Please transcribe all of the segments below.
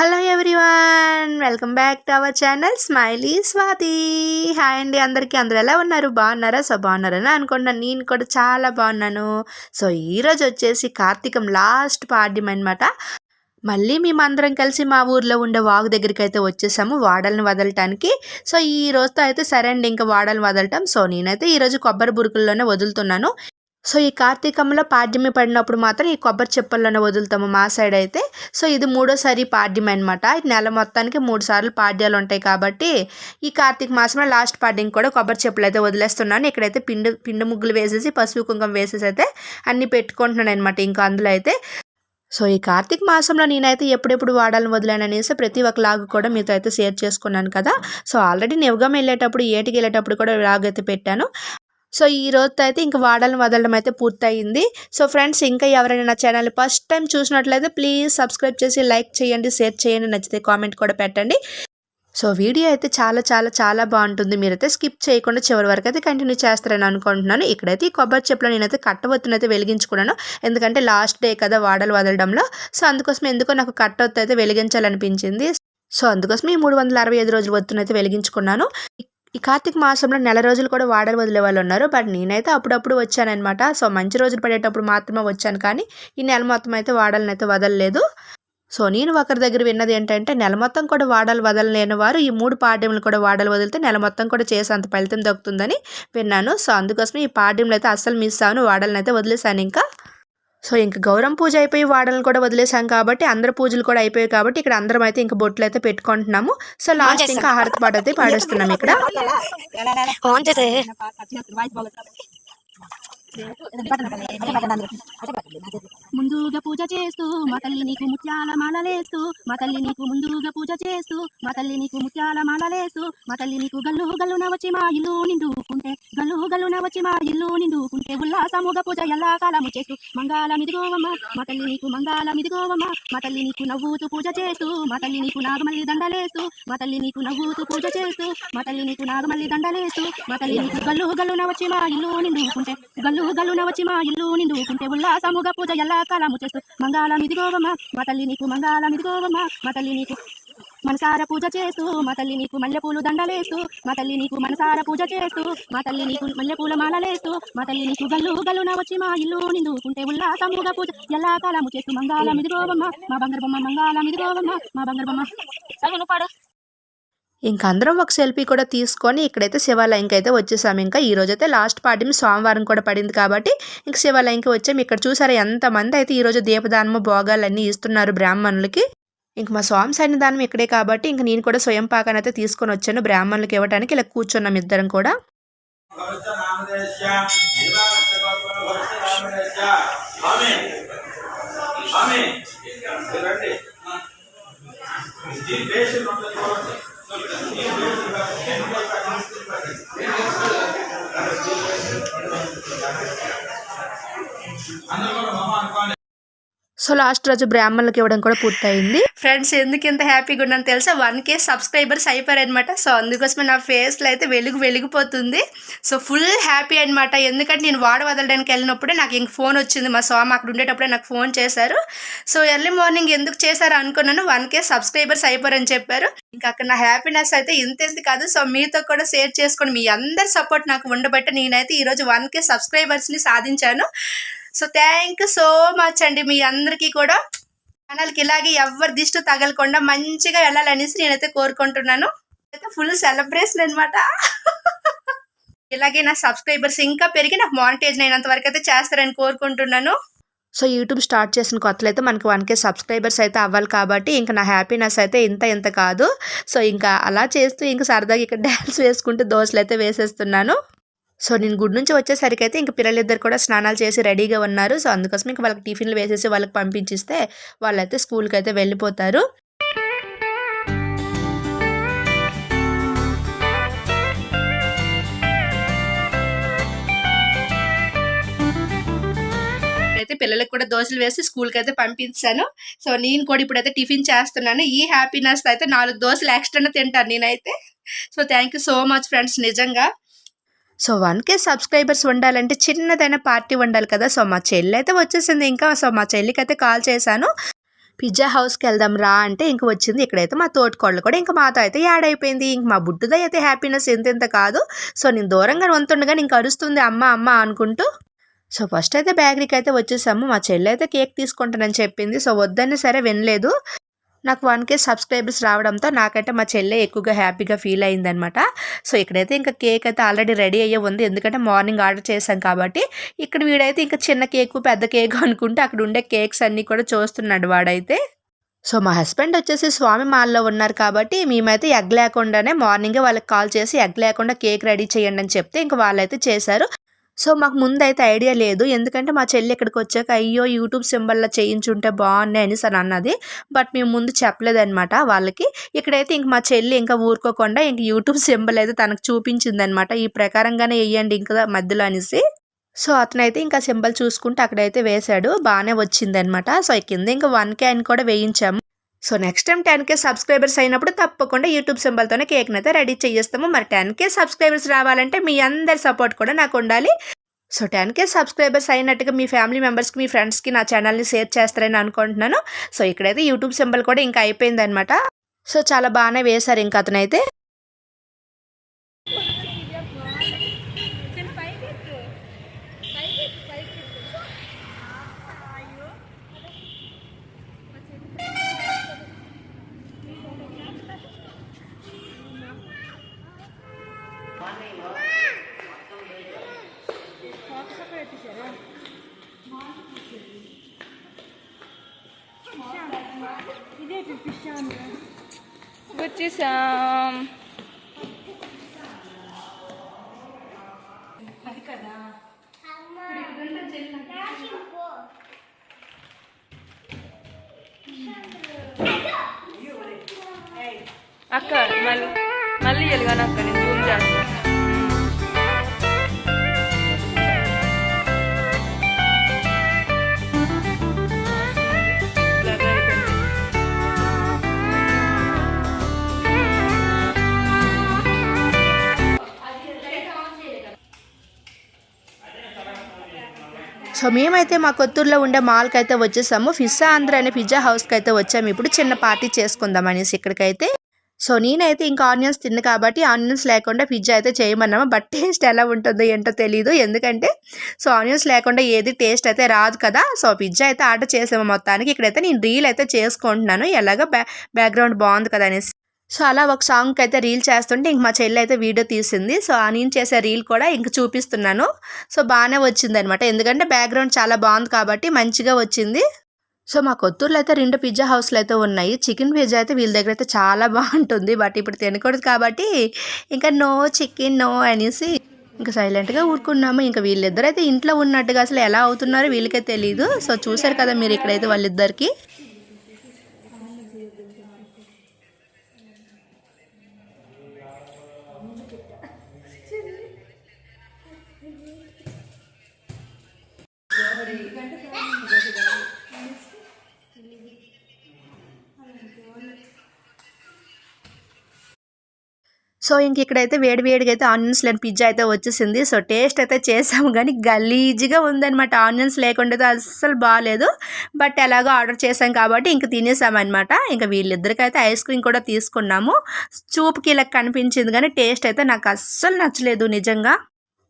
Hello everyone welcome back to our channel smiley Swathi. Hi అండి అందరికీ అందరు ఎలా ఉన్నారు? బాగున్నారా? సో బాగున్నారని అనుకుంటున్నాను. నేను కూడా చాలా బాగున్నాను. సో ఈరోజు వచ్చేసి కార్తీకం లాస్ట్ పాడ్యం అనమాట మళ్ళీ మేమందరం కలిసి మా ఊర్లో ఉండే వాగు దగ్గరికి అయితే వచ్చేసాము వాడలను వదలటానికి. సో ఈ రోజుతో అయితే సరే అండి ఇంకా వాడల్ని వదలటం. సో నేనైతే ఈరోజు కొబ్బరి బురుకుల్లోనే వదులుతున్నాను. సో ఈ కార్తీకంలో పాడ్యమి పడినప్పుడు మాత్రం ఈ కొబ్బరి చెప్పల్లోనే వదులుతాము మా సైడ్ అయితే. సో ఇది మూడోసారి పాడ్యం అనమాట నెల మొత్తానికి మూడు సార్లు పాడ్యాలు ఉంటాయి కాబట్టి ఈ కార్తీక మాసంలో లాస్ట్ పాడ్యం కూడా కొబ్బరి చెప్పులు అయితే వదిలేస్తున్నాను. ఇక్కడైతే పిండి పిండి ముగ్గులు వేసేసి పసుపు కుంకుమ వేసేసి అయితే అన్ని పెట్టుకుంటున్నాను అనమాట ఇంకా అందులో అయితే. సో ఈ కార్తీక మాసంలో నేనైతే ఎప్పుడెప్పుడు వాడాలని వదిలాను అనేసి ప్రతి ఒక్క లాగు కూడా మీతో అయితే షేర్ చేసుకున్నాను కదా. సో ఆల్రెడీ నివ్గం వెళ్ళేటప్పుడు ఏటికి వెళ్ళేటప్పుడు కూడా లాగ్ అయితే పెట్టాను. సో ఈ రోజుతో అయితే ఇంకా వాడలను వదలడం అయితే పూర్తయింది. సో ఫ్రెండ్స్ ఇంకా ఎవరైనా నా ఛానల్ ఫస్ట్ టైం చూసినట్లయితే ప్లీజ్ సబ్స్క్రైబ్ చేసి లైక్ చేయండి షేర్ చేయండి నచ్చితే కామెంట్ కూడా పెట్టండి. సో వీడియో అయితే చాలా చాలా చాలా బాగుంటుంది. మీరైతే స్కిప్ చేయకుండా చివరి వరకు అయితే కంటిన్యూ చేస్తారని అనుకుంటున్నాను. ఇక్కడైతే ఈ కొబ్బరి చెప్పులో నేనైతే కట్టవత్తునైతే వెలిగించుకున్నాను. ఎందుకంటే లాస్ట్ డే కదా వాడలు వదలడంలో. సో అందుకోసం ఎందుకో నాకు కట్టవత్తు అయితే వెలిగించాలనిపించింది. సో అందుకోసం ఈ మూడు వందల అరవై ఐదు రోజులు వత్తునైతే వెలిగించుకున్నాను. ఈ కార్తీక మాసంలో నెల రోజులు కూడా వాడలు వదిలే వాళ్ళు ఉన్నారు. బట్ నేనైతే అప్పుడప్పుడు వచ్చానమాట సో మంచి రోజులు పడేటప్పుడు మాత్రమే వచ్చాను. కానీ ఈ నెల మొత్తం అయితే వాడలను అయితే వదలలేదు. సో నేను ఒకరి దగ్గర విన్నది ఏంటంటే నెల మొత్తం కూడా వాడలు వదలలేని వారు ఈ మూడు పాడ్యములు కూడా వాడలు వదిలితే నెల మొత్తం కూడా చేసే అంత ఫలితం దొరుకుతుందని విన్నాను. సో అందుకోసమే ఈ పాడ్యములు అయితే అస్సలు మిస్ అవును వాడలను అయితే వదిలేసాను ఇంకా. సో ఇంక గౌరవం పూజ అయిపోయి వాడలను కూడా వదిలేసాం కాబట్టి అందరు పూజలు కూడా అయిపోయాయి కాబట్టి ఇక్కడ అందరం అయితే ఇంకా బొట్లు అయితే పెట్టుకుంటున్నాము. సో లాస్ట్ ఇంకా హారతి పాట అయితే పాడేస్తున్నాం ఇక్కడ. ఆన్ ముందుగా పూజ చేస్తూ మా తల్లి నీకు ముత్యాల మాలలేస్తూ మా తల్లి నీకు ముందుగా పూజ చేస్తూ మా తల్లి నీకు ముత్యాల మాలలేస్తూ మా తల్లి నీకు గల్లు గల్లున వచ్చి మా ఇల్లు నిండుకుంటే గల్లు గల్లున వచ్చి మా ఇల్లు నిండుకుంటే ఉల్లాసముగా పూజ ఎలా కాలము చేస్తూ మంగాళ మిదిగోవమ్మ మా తల్లి నీకు మంగాళ మిదిగోవమ్మ మా తల్లి నీకు నవ్వుతూ పూజ చేస్తూ మా తల్లి నీకు నాగమల్లి దండలేస్తూ మా తల్లి నీకు నవ్వుతూ పూజ చేస్తూ మా తల్లి నీకు నాగమల్లి దండలేస్తూ మా తల్లి నీకు గల్లు గల్లున వచ్చి మా ఇల్లు నిండుకుంటే గల్లు గల్లున వచ్చి మా ఇల్లు నిండుకుంటే ఉల్లాసముగా పూజ ఎలా కాలము చేస్తూ మంగాళ మిదిగోవమ్మ మా తల్లి నీకు మంగాళ మిదిగోవమ్మ మా తల్లి నీకు మనసార పూజ చేస్తూ మా తల్లి నీకు మల్లెపూలు దండలేస్తూ మా తల్లి నీకు మనసార పూజ చేస్తూ మా తల్లి నీకు మల్లెపూల మాలలేస్తూ మా తల్లి నీకు గల్లు గల్లున వచ్చి మా ఇల్లు నిందుకుంటే ఉల్లాసముగా పూజ ఎలా కాలము చేస్తూ మంగాళ మిదిగోవమ్మ మా బంగారు బొమ్మ మంగాళ మిదిగోవమ్మ మా బంగారు బొమ్మ. పాడు. ఇంక అందరం ఒక సెల్ఫీ కూడా తీసుకొని ఇక్కడైతే శివాలయంకి అయితే వచ్చేసాము ఇంకా ఈ రోజైతే లాస్ట్ పార్టీ సోమవారం కూడా పడింది కాబట్టి ఇంక శివాలయంకి వచ్చాము ఇక్కడ చూసారా ఎంతమంది అయితే ఈరోజు దీపదానము భోగాలన్నీ ఇస్తున్నారు బ్రాహ్మణులకి. ఇంక మా స్వామి సన్నిధానం ఇక్కడే కాబట్టి ఇంక నేను కూడా స్వయం పాకాన్ని అయితే తీసుకొని వచ్చాను బ్రాహ్మణులకి ఇవ్వడానికి ఇలా కూర్చున్నాం ఇద్దరం కూడా. Yeah. సో లాస్ట్ రోజు బ్రాహ్మణులకు ఇవ్వడం కూడా పూర్తయింది. ఫ్రెండ్స్ ఎందుకు ఇంత హ్యాపీగా ఉన్నాను తెలుసా? వన్ కే సబ్స్క్రైబర్స్ అయిపోయారు అనమాట సో అందుకోసమే నా ఫేస్లో అయితే వెలుగు వెలిగిపోతుంది. సో ఫుల్ హ్యాపీ అనమాట ఎందుకంటే నేను వాడ వదలడానికి వెళ్ళినప్పుడే నాకు ఇంక ఫోన్ వచ్చింది. మా స్వామి అక్కడ ఉండేటప్పుడే నాకు ఫోన్ చేశారు. సో ఎర్లీ మార్నింగ్ ఎందుకు చేశారు అనుకున్నాను. వన్ కే సబ్స్క్రైబర్స్ అయిపోయారని చెప్పారు. ఇంకా అక్కడ నా హ్యాపీనెస్ అయితే ఇంతెంత కాదు. సో మీతో కూడా షేర్ చేసుకోండి మీ అందరి సపోర్ట్ నాకు ఉండబట్టి నేనైతే ఈరోజు వన్ కే సబ్స్క్రైబర్స్ని సాధించాను. So thank you so much అండి. మీ అందరికీ కూడా ఛానల్కి ఇలాగే ఎవరి దిష్టి తగలకుండా మంచిగా వెళ్ళాలనేసి నేనైతే కోరుకుంటున్నాను. అయితే ఫుల్ సెలబ్రేషన్ అనమాట ఇలాగే నా సబ్స్క్రైబర్స్ ఇంకా పెరిగి నాకు మానిటైజ్ అయినంత వరకు అయితే చేస్తారని కోరుకుంటున్నాను. సో యూట్యూబ్ స్టార్ట్ చేసిన కొత్తలో అయితే మనకి వన్ కే సబ్స్క్రైబర్స్ అయితే అవ్వాలి కాబట్టి ఇంకా నా హ్యాపీనెస్ అయితే ఇంత ఇంత కాదు. సో ఇంకా అలా చేస్తూ ఇంకా సరదాగా ఇక్కడ డ్యాన్స్ వేసుకుంటూ దోశలు అయితే వేసేస్తున్నాను. సో నేను గుడి నుంచి వచ్చేసరికి అయితే ఇంక పిల్లలిద్దరు కూడా స్నానాలు చేసి రెడీగా ఉన్నారు. సో అందుకోసం ఇంకా వాళ్ళకి టిఫిన్లు వేసేసి వాళ్ళకి పంపించిస్తే వాళ్ళైతే స్కూల్కి అయితే వెళ్ళిపోతారు. అయితే పిల్లలకు కూడా దోశలు వేసి స్కూల్కి అయితే పంపించాను. సో నేను కూడా ఇప్పుడైతే టిఫిన్ చేస్తున్నాను. ఈ హ్యాపీనెస్ అయితే నాలుగు దోశలు ఎక్స్ట్రా తింటాను నేనైతే. So thank you so much friends నిజంగా. సో వన్ కే సబ్స్క్రైబర్స్ ఉండాలంటే చిన్నదైన పార్టీ ఉండాలి కదా. సో మా చెల్లి అయితే వచ్చేసింది ఇంకా సో మా చెల్లికి అయితే కాల్ చేశాను. పిజ్జా హౌస్కి వెళ్దాం రా అంటే ఇంక వచ్చింది. ఇక్కడైతే మా తోటికోళ్ళు కూడా ఇంకా మాతో అయితే యాడ్ అయిపోయింది. ఇంక మా బుడ్డుదో అయితే హ్యాపీనెస్ ఎంతెంత కాదు. సో నేను దూరంగా వంతుండగా ఇంక అరుస్తుంది అమ్మ అమ్మ అనుకుంటూ. సో ఫస్ట్ అయితే బేకరీకి అయితే వచ్చేసాము. మా చెల్లి అయితే కేక్ తీసుకుంటానని చెప్పింది. సో వద్దన్నా సరే వినలేదు. నాకు వన్ కే సబ్స్క్రైబర్స్ రావడంతో నాకంటే మా చెల్లె ఎక్కువగా హ్యాపీగా ఫీల్ అయిందనమాట సో ఇక్కడైతే ఇంకా కేక్ అయితే ఆల్రెడీ రెడీ అయ్యే ఉంది. ఎందుకంటే మార్నింగ్ ఆర్డర్ చేశాం కాబట్టి ఇక్కడ వీడైతే ఇంకా చిన్న కేకు పెద్ద కేకు అనుకుంటే అక్కడ ఉండే కేక్స్ అన్నీ కూడా చూస్తున్నాడు వాడైతే. సో మా హస్బెండ్ వచ్చేసి స్వామి మాల్లో ఉన్నారు కాబట్టి మేమైతే ఎగ్ లేకుండానే మార్నింగే వాళ్ళకి కాల్ చేసి ఎగ్ లేకుండా కేక్ రెడీ చేయండి అని చెప్తే ఇంకా వాళ్ళైతే చేశారు. సో మాకు ముందు అయితే ఐడియా లేదు. ఎందుకంటే మా చెల్లి ఇక్కడికి వచ్చాక అయ్యో యూట్యూబ్ సింబల్లో చేయించుంటే బాగున్నాయి అని అని అన్నది. బట్ మేము ముందు చెప్పలేదన్నమాట వాళ్ళకి. ఇక్కడైతే ఇంక మా చెల్లి ఇంకా ఊరుకోకుండా ఇంక యూట్యూబ్ సింబల్ అయితే తనకు చూపించింది ఈ ప్రకారంగానే వేయండి ఇంకా మధ్యలో అనేసి. సో అతనైతే ఇంకా సింబల్ చూసుకుంటే అక్కడైతే వేశాడు. బాగానే వచ్చిందనమాట సో కింద ఇంకా వన్ క్యాన్ కూడా వేయించాము. So next time ten K subscribers అయినప్పుడు తప్పకుండా యూట్యూబ్ సింబల్తోనే కేక్ని అయితే రెడీ చేస్తాము మరి టెన్ కే సబ్స్క్రైబర్స్ రావాలంటే మీ అందరి సపోర్ట్ కూడా నాకు ఉండాలి. సో టెన్ కే సబ్స్క్రైబర్స్ అయినట్టుగా మీ ఫ్యామిలీ మెంబర్స్కి మీ ఫ్రెండ్స్కి నా ఛానల్ని షేర్ చేస్తారని అనుకుంటున్నాను. సో ఇక్కడైతే యూట్యూబ్ సింబల్ కూడా ఇంకా అయిపోయిందనమాట సో చాలా బాగానే వేశారు ఇంకా అతనైతే. వచ్చేసాం. అక్క మళ్ళీ మళ్ళీ ఎలుగాను అక్క నేను జూమ్ చేస్తాను సో మేమైతే మా కొత్తూరులో ఉండే మాల్కి అయితే వచ్చేసాము. ఫిస్సా ఆంధ్ర అనే పిజ్జా హౌస్కి అయితే వచ్చాము. ఇప్పుడు చిన్న పార్టీ చేసుకుందాం అనేసి ఇక్కడికైతే. సో నేనైతే ఇంకా ఆనియన్స్ తిన్ను కాబట్టి ఆనియన్స్ లేకుండా పిజ్జా అయితే చేయమన్నాము. బట్ టేస్ట్ ఎలా ఉంటుందో ఏంటో తెలియదు ఎందుకంటే సో ఆనియన్స్ లేకుండా ఏది టేస్ట్ అయితే రాదు కదా. సో పిజ్జా అయితే ఆర్డర్ చేసాము మొత్తానికి. ఇక్కడైతే నేను రీల్ అయితే చేసుకుంటున్నాను. ఎలాగో బ్యాక్గ్రౌండ్ బాగుంది కదా అనేసి. సో అలా ఒక సాంగ్కి అయితే రీల్ చేస్తుంటే ఇంక మా చెల్లి అయితే వీడియో తీసింది. సో ఆ నేను చేసే రీల్ కూడా ఇంక చూపిస్తున్నాను. సో బాగానే వచ్చిందనమాట ఎందుకంటే బ్యాక్గ్రౌండ్ చాలా బాగుంది కాబట్టి మంచిగా వచ్చింది. సో మా కొత్తూరులో అయితే రెండు పిజ్జా హౌస్లు అయితే ఉన్నాయి. చికెన్ పిజ్జా అయితే వీళ్ళ దగ్గర అయితే చాలా బాగుంటుంది. బట్ ఇప్పుడు తినకూడదు కాబట్టి ఇంకా నో చికెన్ నో అనేసి ఇంకా సైలెంట్గా ఊరుకున్నాము. ఇంకా వీళ్ళిద్దరైతే అయితే ఇంట్లో ఉన్నట్టుగా అసలు ఎలా అవుతున్నారో వీళ్ళకే తెలియదు సో చూసారు కదా మీరు ఇక్కడైతే వాళ్ళిద్దరికి. సో ఇంక ఇక్కడైతే వేడి వేడిగా అయితే ఆనియన్స్ లేని పిజ్జా అయితే వచ్చేసింది. సో టేస్ట్ అయితే చేసాము కానీ గలీజ్గా ఉందన్నమాట. ఆనియన్స్ లేకుండా అస్సలు బాగాలేదు బట్ ఎలాగో ఆర్డర్ చేసాం కాబట్టి ఇంక తినేసామన్నమాట. ఇంకా వీళ్ళిద్దరికైతే ఐస్ క్రీమ్ కూడా తీసుకున్నాము. చూపుకి ఇలా కనిపించింది కానీ టేస్ట్ అయితే నాకు అస్సలు నచ్చలేదు నిజంగా.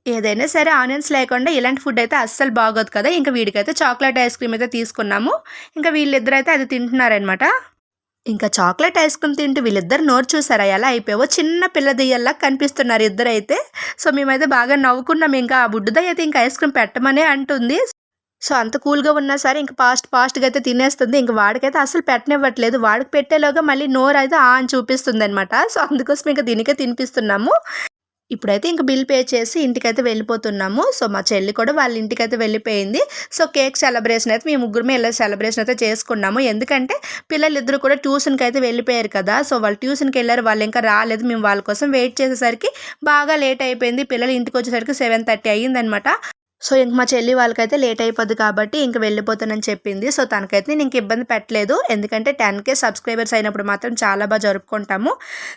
ఏదైనా సరే ఆనియన్స్ లేకుండా ఇలాంటి ఫుడ్ అయితే అస్సలు బాగోదు కదా. ఇంకా వీడికైతే చాక్లెట్ ఐస్ క్రీమ్ అయితే తీసుకున్నాము. ఇంకా వీళ్ళిద్దరు అయితే అది తింటున్నారనమాట ఇంకా చాక్లెట్ ఐస్ క్రీమ్ తింటూ వీళ్ళిద్దరు నోరు చూసారా? ఎలా అయిపోయావో? చిన్న పిల్ల దెయ్యల్లా కనిపిస్తున్నారు ఇద్దరైతే. సో మేమైతే బాగా నవ్వుకున్నాం. ఇంకా ఆ బుడ్డుదయ్య అయితే ఇంకా ఐస్ క్రీమ్ పెట్టమనే అంటుంది. సో అంత కూల్గా ఉన్నా సరే ఇంకా ఫాస్ట్ ఫాస్ట్గా అయితే తినేస్తుంది. ఇంకా వాడికైతే అసలు పెట్టనివ్వట్లేదు. వాడికి పెట్టేలోగా మళ్ళీ నోరు అయితే ఆ అని చూపిస్తుంది అనమాట సో అందుకోసం ఇంకా దీనికే తినిపిస్తున్నాము. ఇప్పుడైతే ఇంక బిల్ పే చేసి ఇంటికైతే వెళ్ళిపోతున్నాము. సో మా చెల్లి కూడా వాళ్ళ ఇంటికైతే వెళ్ళిపోయింది. సో కేక్ సెలబ్రేషన్ అయితే మేము ముగ్గురమే ఇలా సెలబ్రేషన్ అయితే చేసుకున్నాము. ఎందుకంటే పిల్లలు ఇద్దరు కూడా ట్యూషన్కి అయితే వెళ్ళిపోయారు కదా. సో వాళ్ళు ట్యూషన్కి వెళ్ళారు వాళ్ళు ఇంకా రాలేదు. మేము వాళ్ళ కోసం వెయిట్ చేసేసరికి బాగా లేట్ అయిపోయింది. పిల్లలు ఇంటికి వచ్చేసరికి సెవెన్ థర్టీ అయ్యిందనమాట. సో ఇంక మా చెల్లి వాళ్ళకైతే లేట్ అయిపోద్ది కాబట్టి ఇంక వెళ్ళిపోతానని చెప్పింది. సో తనకైతే నేను ఇంక ఇబ్బంది పెట్టలేదు. ఎందుకంటే టెన్ కే సబ్స్క్రైబర్స్ అయినప్పుడు మాత్రం చాలా బాగా జరుపుకుంటాము.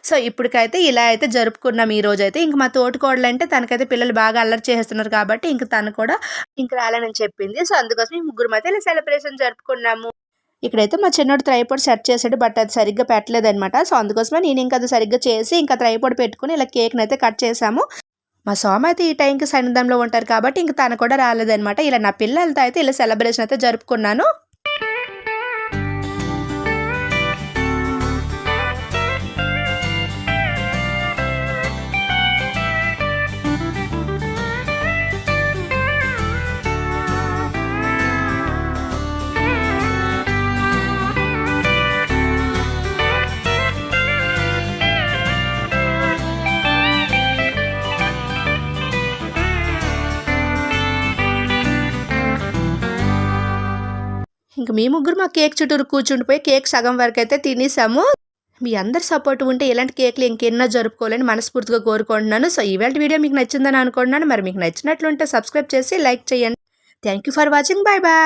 సో ఇప్పటికైతే ఇలా అయితే జరుపుకున్నాం ఈ రోజు అయితే ఇంక మా తోటికోడలు అంటే తనకైతే పిల్లలు బాగా అల్లరి చేస్తున్నారు కాబట్టి ఇంక తను కూడా ఇంక రాలేనని చెప్పింది. సో అందుకోసం ఈ ముగ్గురు అయితే ఇలా సెలబ్రేషన్ జరుపుకున్నాము. ఇక్కడైతే మా చిన్నోడు త్రైపోడ్ సెట్ చేసాడు బట్ అది సరిగ్గా పెట్టలేదన్నమాట. సో అందుకోసమే నేను ఇంకా అది సరిగ్గా చేసి ఇంకా త్రైపోడ్ పెట్టుకుని ఇలా కేక్ని అయితే కట్ చేసాము. మా సోమ అయితే ఈ టైంకి సన్నిధంలో ఉంటారు కాబట్టి ఇంక తను కూడా రాలేదనమాట ఇలా నా పిల్లలతో అయితే ఇలా సెలబ్రేషన్ అయితే జరుపుకున్నాను. ఇంక మీ ముగ్గురు మా కేక్ చుట్టూరు కూర్చుండిపోయి కేక్ సగం వరకు అయితే తినేసాము. మీ అందరి సపోర్ట్ ఉంటే ఇలాంటి కేక్లు ఇంకెన్నో జరుపుకోవాలని మనస్ఫూర్తిగా కోరుకుంటున్నాను. సో ఈవేళ వీడియో మీకు నచ్చిందని అనుకుంటున్నాను. మరి మీకు నచ్చినట్లుంటే సబ్స్క్రైబ్ చేసి లైక్ చేయండి. Thank you for watching. Bye bye